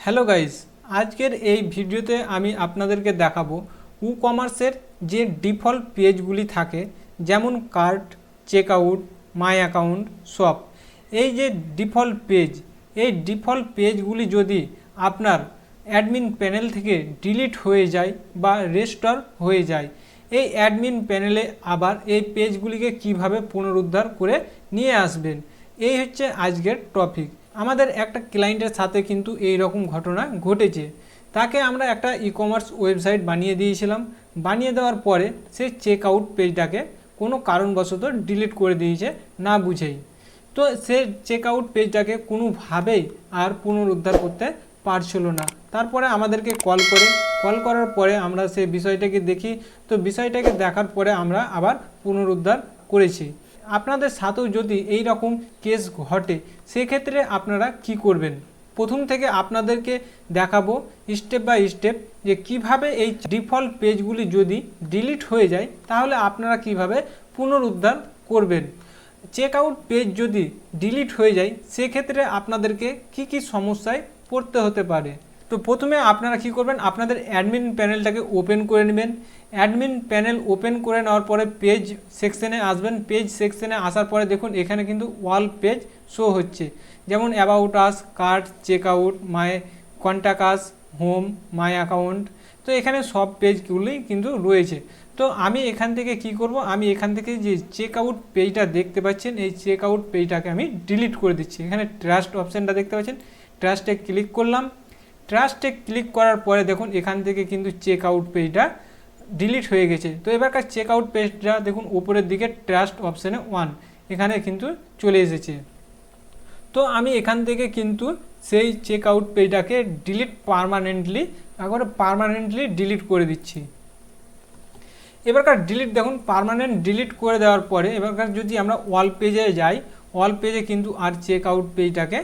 Hello guys, আজকের এই ভিডিওতে আমি আপনাদেরকে দেখাবো উ কমার্সের যে ডিফল্ট পেজগুলি থাকে, যেমন cart check out my account shop এই যে ডিফল্ট পেজ, এই ডিফল্ট পেজগুলি যদি আপনার অ্যাডমিন প্যানেল থেকে ডিলিট হয়ে যায় বা রেস্টোর হয়ে যায়, এই অ্যাডমিন প্যানেলে আবার এই পেজগুলিকে কীভাবে পুনরুদ্ধার করে নিয়ে আসবেন, এই হচ্ছে আজকের টপিক। আমাদের একটা ক্লায়েন্টের সাথে কিন্তু এই রকম ঘটনা ঘটেছে। তাকে আমরা একটা ই কমার্স ওয়েবসাইট বানিয়ে দিয়েছিলাম। বানিয়ে দেওয়ার পরে সে চেক আউট পেজটাকে কোনো কারণবশত ডিলিট করে দিয়েছে, না বুঝেই। তো সে চেক আউট পেজটাকে কোনোভাবেই আর পুনরুদ্ধার করতে পারছিল না। তারপরে আমাদেরকে কল করে। কল করার পরে আমরা সেই বিষয়টাকে দেখি। তো বিষয়টাকে দেখার পরে আমরা আবার পুনরুদ্ধার করেছি। আপনাদের সাথেও যদি এই রকম কেস ঘটে, সেক্ষেত্রে আপনারা কি করবেন? প্রথম থেকে আপনাদেরকে দেখাবো স্টেপ বাই স্টেপ যে কীভাবে এই ডিফল্ট পেজগুলি যদি ডিলিট হয়ে যায়, তাহলে আপনারা কীভাবে পুনরুদ্ধার করবেন? চেক আউট পেজ যদি ডিলিট হয়ে যায়, সেক্ষেত্রে আপনাদেরকে কি কি সমস্যায় পড়তে হতে পারে? তো প্রথমে আপনারা কি করবেন, আপনাদের অ্যাডমিন প্যানেলটাকে ওপেন করে নেবেন। অ্যাডমিন প্যানেল ওপেন করে নেওয়ার পরে পেজ সেকশনে আসবেন। পেজ সেকশনে আসার পরে দেখুন এখানে কিন্তু ওয়াল পেজ শো হচ্ছে। যেমন about us cart check out my contact us home my account তো এখানে সব পেজগুলোই কিন্তু রয়েছে। তো আমি এখান থেকে কি করব, আমি এখান থেকে যে চেক আউট পেজটা দেখতে পাচ্ছেন, এই চেক আউট পেজটাকে আমি ডিলিট করে দিচ্ছি। এখানে ট্রাস্ট অপশানটা দেখতে পাচ্ছেন। ট্রাস্টে ক্লিক করলাম। ট্রাস্টে ক্লিক করার পরে দেখুন এখান থেকে কিন্তু চেক আউট পেজটা ডিলিট হয়ে গেছে। তো এবারকার চেক আউট পেজটা দেখুন উপরের দিকে ট্রাস্ট অপশানে ওয়ান এখানে কিন্তু চলে এসেছে। তো আমি এখান থেকে কিন্তু সেই চেক আউট পেজটাকে ডিলিট পারমানেন্টলি একবারে পারমানেন্টলি ডিলিট করে দিচ্ছি। এবারকার ডিলিট দেখুন পারমানেন্ট ডিলিট করে দেওয়ার পরে এবারকার যদি আমরা ওয়াল পেজে যাই ওয়াল পেজে কিন্তু আর চেক আউট পেজটাকে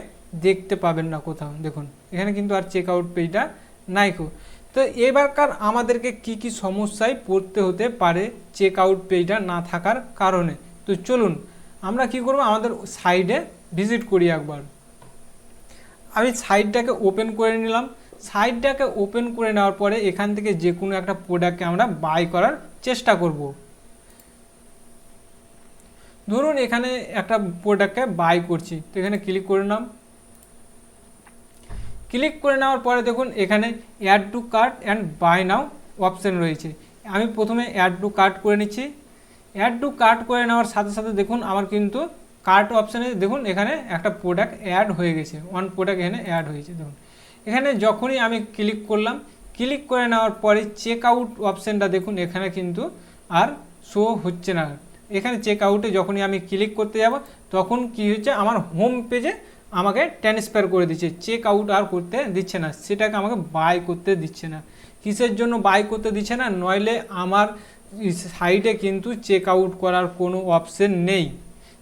দেখতে পাবেন না কোথাও। দেখুন, এখানে কিন্তু আর চেক আউট পেজটা নাই কো। তো এবারকার আমাদেরকে কি কি সমস্যায় পড়তে হতে পারে চেক আউট পেজটা না থাকার কারণে? তো চলুন, আমরা কি করব? আমাদের সাইডে ভিজিট করি একবার। আমি সাইটটাকে ওপেন করে নিলাম। সাইটটাকে ওপেন করে নেওয়ার পরে এখান থেকে যে কোনো একটা প্রোডাক্টকে আমরা বাই করার চেষ্টা করব। ধরুন এখানে একটা প্রোডাক্টকে বাই করছি। তো এখানে ক্লিক করে নাম ক্লিক করে নেওয়ার পরে দেখুন এখানে add to cart and buy now option রয়েছে। আমি প্রথমে অ্যাড টু কার্ট করে নিচ্ছি। অ্যাড টু কার্ট করে নেওয়ার সাথে সাথে দেখুন আমার কিন্তু কার্ট অপশানে দেখুন এখানে একটা প্রোডাক্ট অ্যাড হয়ে গেছে। ওয়ান প্রোডাক্ট এখানে অ্যাড হয়েছে। দেখুন, এখানে যখনই আমি ক্লিক করলাম ক্লিক করে নেওয়ার পরে চেক আউট অপশানটা দেখুন এখানে কিন্তু আর শো হচ্ছে না। এখানে চেক আউটে যখনই আমি ক্লিক করতে যাব, তখন কি হচ্ছে? আমার হোম পেজে আমাকে ট্রান্সফার করে দিচ্ছে। চেক আউট আর করতে দিচ্ছে না। সেটাকে আমাকে বাই করতে দিচ্ছে না। কিসের জন্য বাই করতে দিচ্ছে না? নইলে আমার সাইটে কিন্তু চেক আউট করার কোনো অপশন নেই।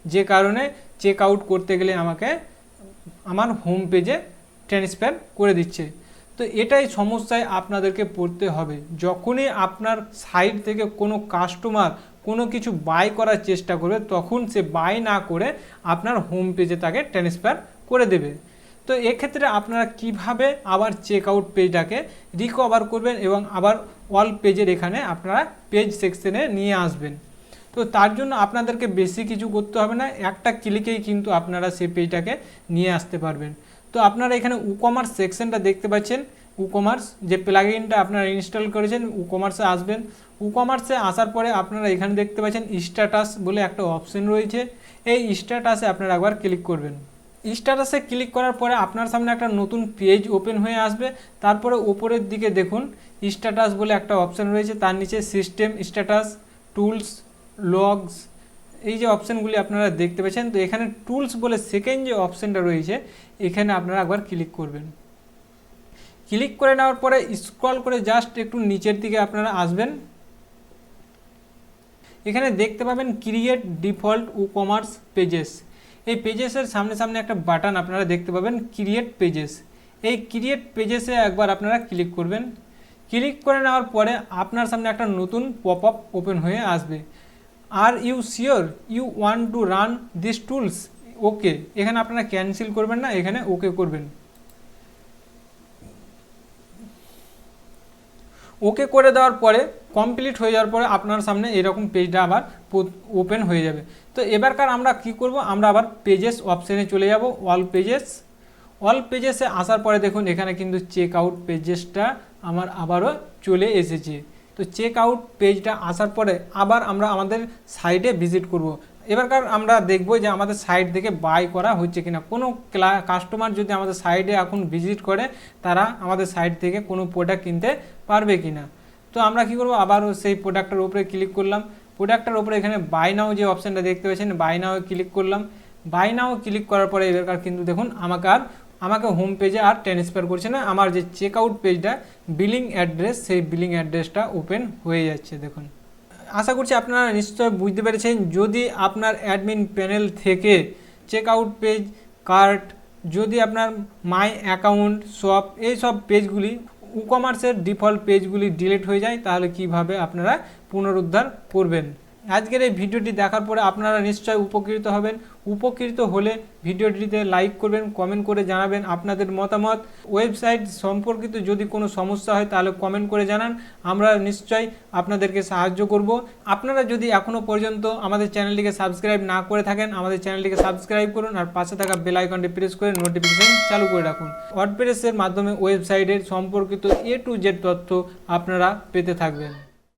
যে কারণে চেক আউট করতে গেলে আমাকে আমার হোম পেজে ট্রান্সফার করে দিচ্ছে। তো এটাই সমস্যায় আপনাদেরকে পড়তে হবে। যখনই আপনার সাইট থেকে কোনো কাস্টমার কোনো কিছু বাই করার চেষ্টা করবে, তখন সে বাই না করে আপনার হোম পেজে তাকে ট্রান্সফার করে দেবে। তো এক্ষেত্রে আপনারা কীভাবে আবার চেক আউট পেজটাকে রিকভার করবেন এবং আবার অল পেজের এখানে আপনারা পেজ সেকশনে নিয়ে আসবেন। তো তার জন্য আপনাদেরকে বেশি কিছু করতে হবে না, একটা ক্লিকেই কিন্তু আপনারা সেই পেজটাকে নিয়ে আসতে পারবেন। তো আপনারা এখানে উকমার্স সেকশনটা দেখতে পাচ্ছেন। উকমার্স যে প্লাগইনটা আপনারা ইনস্টল করেছেন উকমার্সে আসবেন। উকমার্সে আসার পরে আপনারা এখানে দেখতে পাচ্ছেন স্ট্যাটাস বলে একটা অপশন রয়েছে। এই স্ট্যাটাসে আপনারা একবার ক্লিক করবেন। স্ট্যাটাসে ক্লিক করার পরে আপনার সামনে একটা নতুন পেজ ওপেন হয়ে আসবে। তারপরে ওপরের দিকে দেখুন স্ট্যাটাস বলে একটা অপশান রয়েছে। তার নিচে সিস্টেম স্ট্যাটাস টুলস লগস এই যে অপশানগুলি আপনারা দেখতে পাচ্ছেন তো এখানে টুলস বলে সেকেন্ড যে অপশানটা রয়েছে, এখানে আপনারা একবার ক্লিক করবেন। ক্লিক করে নেওয়ার পরে স্ক্রল করে জাস্ট একটু নিচের দিকে আপনারা আসবেন। এখানে দেখতে পাবেন create default WooCommerce pages এই পেজেসের সামনে সামনে একটা বাটন আপনারা দেখতে পাবেন ক্রিয়েট পেজেস এই ক্রিয়েট পেজেসে একবার আপনারা ক্লিক করবেন। ক্লিক করে নেওয়ার পরে আপনার সামনে একটা নতুন পপ আপ ওপেন হয়ে আসবে। Are you sure you want to run this tools okay এখানে আপনারা ক্যান্সেল করবেন না, এখানে ওকে করবেন। ওকে করে দেওয়ার পরে কমপ্লিট হয়ে যাওয়ার পরে আপনার সামনে এরকম পেজটা আবার ওপেন হয়ে যাবে। তো এবারকার আমরা কি করব? আমরা আবার পেজেস অপশানে চলে যাব অল পেজেস অল পেজেসে আসার পরে দেখুন, এখানে কিন্তু চেক আউট পেজেসটা আমার আবারও চলে এসেছে। তো চেক আউট পেজটা আসার পরে আবার আমরা আমাদের সাইটে ভিজিট করব। এবারকার আমরা দেখব যে আমাদের সাইট থেকে বাই করা হচ্ছে কিনা। কোনো কাস্টমার যদি আমাদের সাইটে এখন ভিজিট করে, তারা আমাদের সাইট থেকে কোনো প্রোডাক্ট কিনতে পারবে কিনা। তো আমরা কি করব? আবারও সেই প্রোডাক্টের উপরে ক্লিক করলাম। প্রোডাক্টের উপরে এখানে বাই নাও যে অপশানটা দেখতে পাচ্ছেন বাই নাও ক্লিক করলাম। বাই নাও ক্লিক করার পরে এবারকার কিন্তু দেখুন, আমাকে আর, আমাকে হোম পেজে আর ট্রান্সফার করছে না। আমার যে চেক আউট পেজটা বিলিং অ্যাড্রেস সেই বিলিং অ্যাড্রেসটা ওপেন হয়ে যাচ্ছে, দেখুন। আশা করছি আপনারা নিশ্চয় বুঝতে পেরেছেন। যদি আপনার অ্যাডমিন প্যানেল থেকে চেক আউট পেজ কার্ট যদি আপনার মাই অ্যাকাউন্ট সব পেজগুলি ই কমার্সের ডিফল্ট পেজগুলি ডিলিট হয়ে যায়, তাহলে কীভাবে আপনারা পুনরুদ্ধার করবেন? আজকের এই ভিডিওটি দেখার পরে আপনারা নিশ্চয় উপকৃত হবেন। উপকৃত হলে ভিডিওটিতে লাইক করবেন, কমেন্ট করে জানাবেন আপনাদের মতামত। ওয়েবসাইট সম্পর্কিত যদি কোনো সমস্যা হয় তাহলে কমেন্ট করে জানান। আমরা নিশ্চয়ই আপনাদেরকে সাহায্য করব। আপনারা যদি এখনও পর্যন্ত আমাদের চ্যানেলটিকে সাবস্ক্রাইব না করে থাকেন, আমাদের চ্যানেলটিকে সাবস্ক্রাইব করুন আর পাশে থাকা বেল আইকনটি প্রেস করে নোটিফিকেশন চালু করে রাখুন। ওয়ার্ডপ্রেসের মাধ্যমে ওয়েবসাইটের সম্পর্কিত এ টু জেড তথ্য আপনারা পেতে থাকবেন।